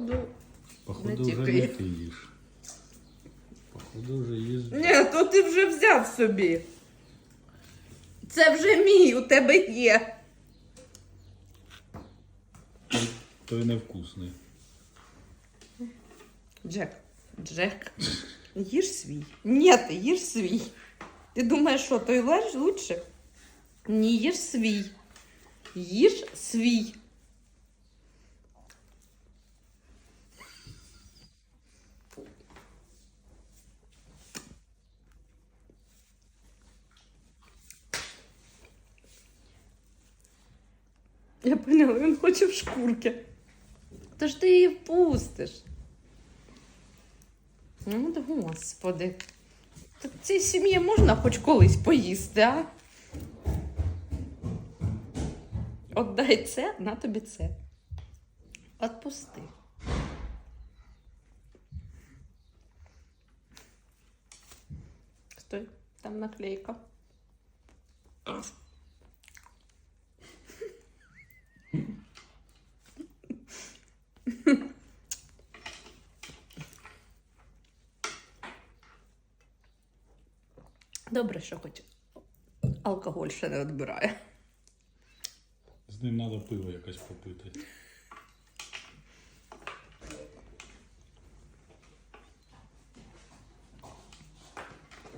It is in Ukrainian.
походу. Походу Не вже не ти їш. Походу вже їш. Ні, то ти вже взяв собі. Це вже мій, у тебе є. Той невкусний. Джек, Джек, їж свій. Ні, ти їж свій. Ти думаєш, що той леш лучше? Ні, їж свій. Їж свій. Я поняла, він хоче в шкурки. То ж ти її впустиш. Ну, от господи. Та цій сім'ї можна хоч колись поїсти, а? Отдай це, на тобі це. Отпусти. Стой, там наклейка. Добре, що хоч алкоголь ще не відбирає. З ним треба пиво якось попити.